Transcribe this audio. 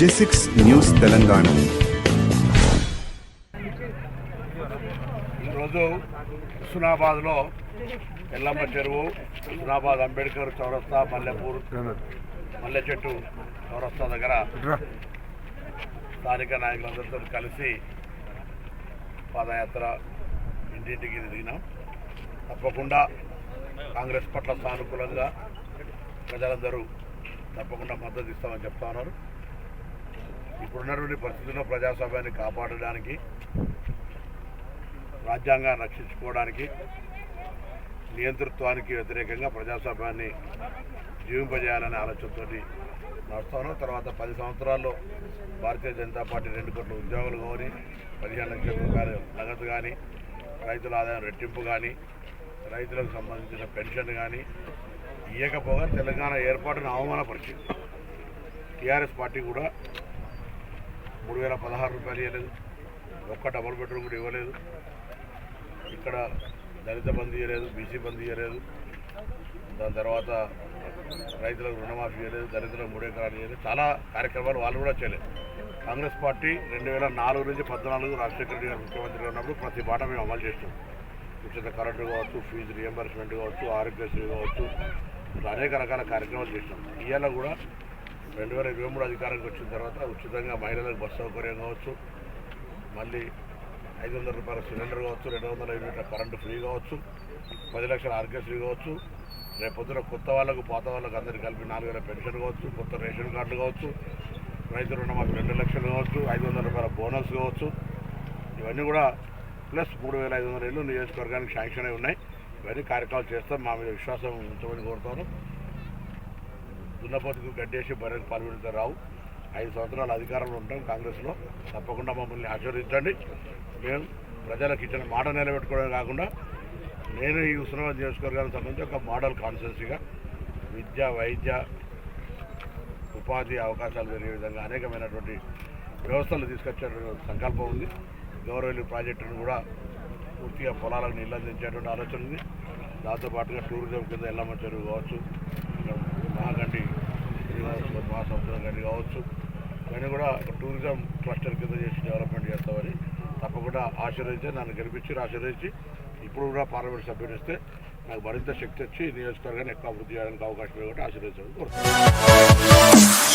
జెసిక్స్ news Telangana. ఈరోజు హుస్నాబాద్లో ఎల్లమ్మ చెరువు హుస్నాబాద్ అంబేద్కర్ చౌరస్తా మల్లెపూర్ మల్లె చెట్టు చౌరస్తా దగ్గర స్థానిక నాయకులందరితో కలిసి పాదయాత్ర ఇంటింటికి తిరిగినాం. తప్పకుండా కాంగ్రెస్ పట్ల సానుకూలంగా ప్రజలందరూ తప్పకుండా మద్దతు ఇస్తామని చెప్తా ఉన్నారు. ఇప్పుడున్నటువంటి పరిస్థితుల్లో ప్రజాస్వామ్యాన్ని కాపాడడానికి రాజ్యాంగాన్ని రక్షించుకోవడానికి నియంతృత్వానికి వ్యతిరేకంగా ప్రజాస్వామ్యాన్ని జీవింపజేయాలనే ఆలోచనతో నడుస్తాను. తర్వాత పది సంవత్సరాల్లో భారతీయ జనతా పార్టీ రెండు కోట్ల ఉద్యోగులు కానీ పదిహేను లక్షల రూపాయలు నగదు కానీ రైతుల ఆదాయం రెట్టింపు కానీ రైతులకు సంబంధించిన పెన్షన్ కానీ ఇవ్వకపోగా తెలంగాణ ఏర్పాటును అవమానపరిచింది. టీఆర్ఎస్ పార్టీ కూడా మూడు వేల పదహారు రూపాయలు ఇవ్వలేదు. ఒక్క డబుల్ బెడ్రూమ్ కూడా ఇవ్వలేదు. ఇక్కడ దళిత బంధు ఇవ్వలేదు బీసీ బంధు ఇవ్వలేదు. దాని తర్వాత రైతులకు రుణమాఫీ ఇవ్వలేదు దళితులకు మూడు ఎకరాలు ఇవ్వలేదు. చాలా కార్యక్రమాలు వాళ్ళు కూడా చేయలేదు కాంగ్రెస్ పార్టీ రెండు వేల నాలుగు నుంచి పద్నాలుగు రాజశేఖర రెడ్డి గారు ముఖ్యమంత్రిగా ఉన్నప్పుడు ప్రతి మాట మేము అమలు చేస్తాం. ఉచిత కరెంటు కావచ్చు ఫీజు రియంబర్స్మెంట్ కావచ్చు ఆరోగ్యశ్రీ కావచ్చు అనేక రకాల కార్యక్రమాలు చేసినాం ఇవాళ కూడా రెండు వేల ఇరవై మూడు అధికారానికి వచ్చిన తర్వాత ఉచితంగా మహిళలకు బస్సు సౌకర్యం కావచ్చు మళ్ళీ ఐదు వందల రూపాయల సిలిండర్ కావచ్చు రెండు వందల యూనిట్ల కరెంటు ఫ్రీ కావచ్చు పది లక్షల ఆరోగ్యశ్రీ కావచ్చు రేపు పొద్దున కొత్త వాళ్ళకు పాత వాళ్ళకు అందరికీ కలిపి నాలుగు వేల పెన్షన్ కావచ్చు కొత్త రేషన్ కార్డులు కావచ్చు రైతు రుణమాఫీ రెండు లక్షలు కావచ్చు ఐదు వందల రూపాయల బోనస్ కావచ్చు. ఇవన్నీ కూడా ప్లస్ మూడు వేల ఐదు వందల ఇళ్ళు నియోజకవర్గానికి శాంక్షన్ అయి ఉన్నాయి. ఇవన్నీ కార్యక్రమాలు చేస్తాం. మా మీద విశ్వాసం ఉంచమని కోరుతాను. దున్నపోతుకు గడ్డేసి బరకు పాల్గొడితే రావు. ఐదు సంవత్సరాలు అధికారంలో ఉంటాం కాంగ్రెస్లో. తప్పకుండా మమ్మల్ని ఆశీర్వదించండి. మేము ప్రజలకు ఇచ్చిన మాట నిలబెట్టుకోవడం కాకుండా నేను ఈ ఉస్మానాబాద్ నియోజకవర్గానికి సంబంధించి ఒక మోడల్ కాన్స్టిట్యున్సీగా విద్య వైద్య ఉపాధి అవకాశాలు పెరిగే విధంగా అనేకమైనటువంటి వ్యవస్థలు తీసుకొచ్చే సంకల్పం ఉంది. గౌరవల్లి ప్రాజెక్టును కూడా పూర్తిగా పొలాలకు నీళ్ళు అందించేటువంటి ఆలోచన ఉంది. దాంతోపాటుగా టూరిజం కింద ఎల్లమ్మ చెరువు కావచ్చు కానీ కావచ్చు. కానీ కూడా ఒక టూరిజం క్లస్టర్ కింద చేసి డెవలప్మెంట్ చేస్తామని తప్పకుండా ఆశీర్వదించి నన్ను గెలిపించి ఆశీర్వదించి ఇప్పుడు కూడా పార్లమెంట్ సభ్యులు ఇస్తే నాకు మరింత శక్తి వచ్చి నియోజకవర్గాన్ని ఎక్కువ అభివృద్ధి చేయడానికి అవకాశం ఇవ్వకుండా ఆశీర్వదించడం కోరుతున్నాను